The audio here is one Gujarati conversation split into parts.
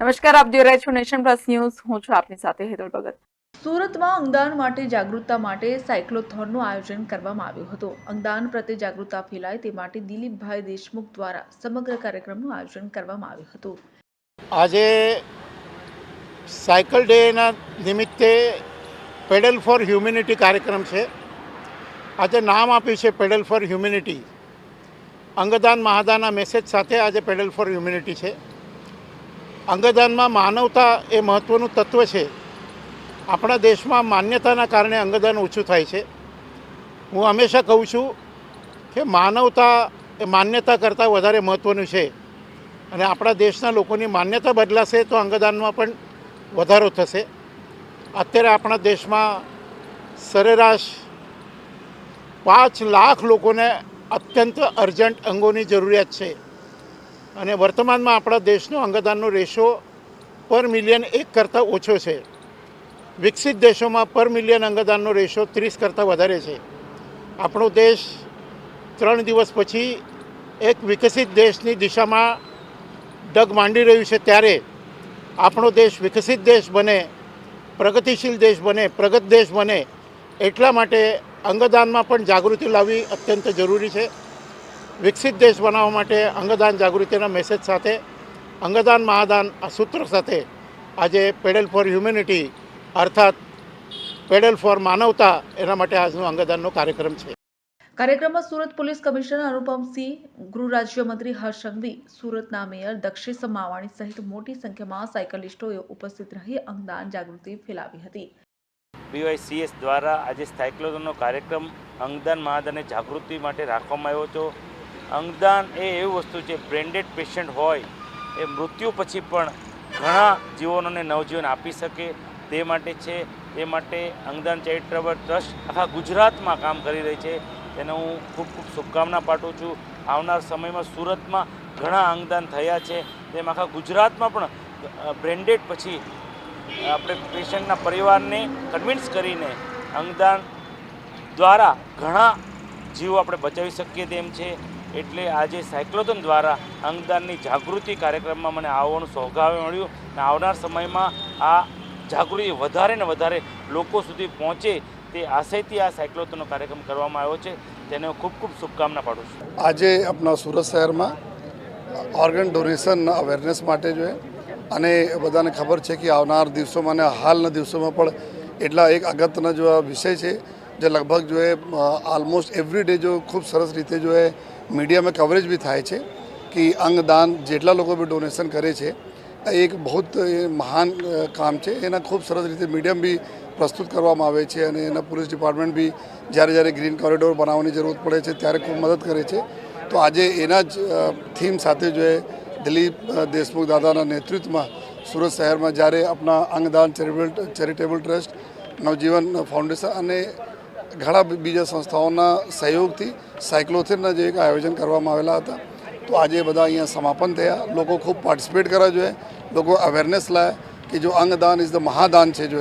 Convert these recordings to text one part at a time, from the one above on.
નમસ્કાર આપ જોઈ રહ્યા છો નેશન પ્લસ ન્યૂઝ. હું છું આપની સાથે હેતલ ભગત. સુરતમાં અંગદાન માટે જાગૃતતા માટે સાયક્લોથોનનું આયોજન કરવામાં આવ્યું હતું. અંગદાન પ્રત્યે જાગૃતતા ફેલાય તે માટે દિલીપભાઈ દેશમુખ દ્વારા સમગ્ર કાર્યક્રમનું આયોજન કરવામાં આવ્યું હતું. આજે સાયકલ ડેના નિમિત્તે પેડલ ફોર હ્યુમિનિટી કાર્યક્રમ છે. આજે નામ આપ્યું છે પેડલ ફોર હ્યુમિનિટી. અંગદાન મહાદાનના મેસેજ સાથે આજે પેડલ ફોર હ્યુમિનિટી છે. અંગદાનમાં માનવતા એ મહત્ત્વનું તત્વ છે. આપણા દેશમાં માન્યતાના કારણે અંગદાન ઓછું થાય છે. હું હંમેશા કહું છું કે માનવતા એ માન્યતા કરતાં વધારે મહત્ત્વનું છે. અને આપણા દેશના લોકોની માન્યતા બદલાશે તો અંગદાનમાં પણ વધારો થશે. અત્યારે આપણા દેશમાં સરેરાશ પાંચ લાખ લોકોને અત્યંત અર્જન્ટ અંગોની જરૂરિયાત છે. અને વર્તમાનમાં આપણા દેશનો અંગદાનનો રેશો પર મિલિયન એક કરતાં ઓછો છે. વિકસિત દેશોમાં પર મિલિયન અંગદાનનો રેશો ત્રીસ કરતાં વધારે છે. આપણો દેશ ત્રણ દિવસ પછી એક વિકસિત દેશની દિશામાં ડગ માંડી રહ્યું છે ત્યારે આપણો દેશ વિકસિત દેશ બને, પ્રગતિશીલ દેશ બને, પ્રગત દેશ બને એટલા માટે અંગદાનમાં પણ જાગૃતિ લાવવી અત્યંત જરૂરી છે. વિકસિત દેશ બનાવવા માટે અંગદાન જાગૃતિના મેસેજ સાથે અંગદાન મહાદાન આ સૂત્ર સાથે આજે પેડલ ફોર હ્યુમેનિટી અર્થાત પેડલ ફોર માનવતા એના માટે આજનો અંગદાનનો કાર્યક્રમ છે. કાર્યક્રમમાં સુરત પોલીસ કમિશનર અનુપમસિંહ ગૃહ રાજ્યમંત્રી હર્ષ સંઘવી સુરતના મેયર દક્ષેશ માવાણી સહિત મોટી સંખ્યામાં સાયકલિસ્ટોએ ઉપસ્થિત રહી અંગદાન જાગૃતિ ફેલાવી હતી. બીવાયસીએસ દ્વારા આજે સાયક્લોથોનનો કાર્યક્રમ અંગદાન મહાદાને જાગૃતિ માટે રાખવામાં આવ્યો હતો. અંગદાન એ એવી વસ્તુ છે, બ્રેન્ડેડ પેશન્ટ હોય એ મૃત્યુ પછી પણ ઘણા જીવનોને નવજીવન આપી શકે. તે માટે છે તે માટે અંગદાન ચેરિટેબલ ટ્રસ્ટ આખા ગુજરાતમાં કામ કરી રહી છે. તેને હું ખૂબ ખૂબ શુભકામના પાઠવું છું. આવનાર સમયમાં સુરતમાં ઘણા અંગદાન થયા છે. તેમ આખા ગુજરાતમાં પણ બ્રેન્ડેડ પછી આપણે પેશન્ટના પરિવારને કન્વિન્સ કરીને અંગદાન દ્વારા ઘણા જીવો આપણે બચાવી શકીએ તેમ છે. એટલે આજે સાયક્લોથોન દ્વારા અંગદાનની જાગૃતિ કાર્યક્રમમાં મને આવવાનું સૌભાગ્ય મળ્યું અને આવનાર સમયમાં આ જાગૃતિ વધારે ને વધારે લોકો સુધી પહોંચે તે આશયથી આ સાયક્લોથોનનો કાર્યક્રમ કરવામાં આવ્યો છે. તેને હું ખૂબ ખૂબ શુભકામના પાડું છું. આજે આપણા સુરત શહેરમાં ઓર્ગન ડોનેશન અવેરનેસ માટે જોઈએ. અને બધાને ખબર છે કે આવનાર દિવસોમાં અને હાલના દિવસોમાં પણ એટલા એક અગત્યનો જો વિષય છે. જે લગભગ જો એ ઓલમોસ્ટ એવરી ડે જો ખૂબ સરસ રીતે જો એ મીડિયામાં કવરેજ બી થાય છે કે અંગદાન જેટલા લોકો બી ડોનેશન કરે છે એક બહુ મહાન કામ છે. એના ખૂબ સરસ રીતે મીડિયમ બી પ્રસ્તુત કરવામાં આવે છે અને એના પોલીસ ડિપાર્ટમેન્ટ બી જ્યારે જ્યારે ગ્રીન કોરિડોર બનાવવાની જરૂરત પડે છે ત્યારે ખૂબ મદદ કરે છે. તો આજે એના જ થીમ સાથે જો એ દિલીપ દેશમુખ દાદાના નેતૃત્વમાં સુરત શહેરમાં જ્યારે આપણા અંગદાન charitable charitable trust Navjivan foundation અને ઘણા બીજા સંસ્થાઓના સહયોગથી સાયક્લોથિનના જે એક આયોજન કરવામાં આવેલા હતા. તો આજે બધા અહીંયા સમાપન થયા. લોકો ખૂબ પાર્ટિસિપેટ કરવા જોઈએ. લોકો અવેરનેસ લાયા કે જો અંગદાન ઇઝ ધ મહાદાન છે જો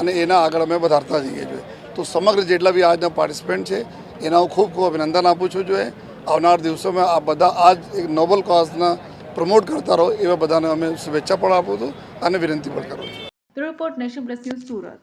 અને એના આગળ અમે વધારતા જઈએ જોઈએ તો સમગ્ર જેટલા બી આજના પાર્ટિસિપન્ટ છે, એના હું ખૂબ ખૂબ અભિનંદન આપું છું જોઈએ આવનાર દિવસોમાં આ બધા આ જ એક નોબલ કોઝના પ્રમોટ કરતા રહો, એવા બધાને અમે શુભેચ્છા પણ આપું છું અને વિનંતી પણ કરું છું. Report nation Surat.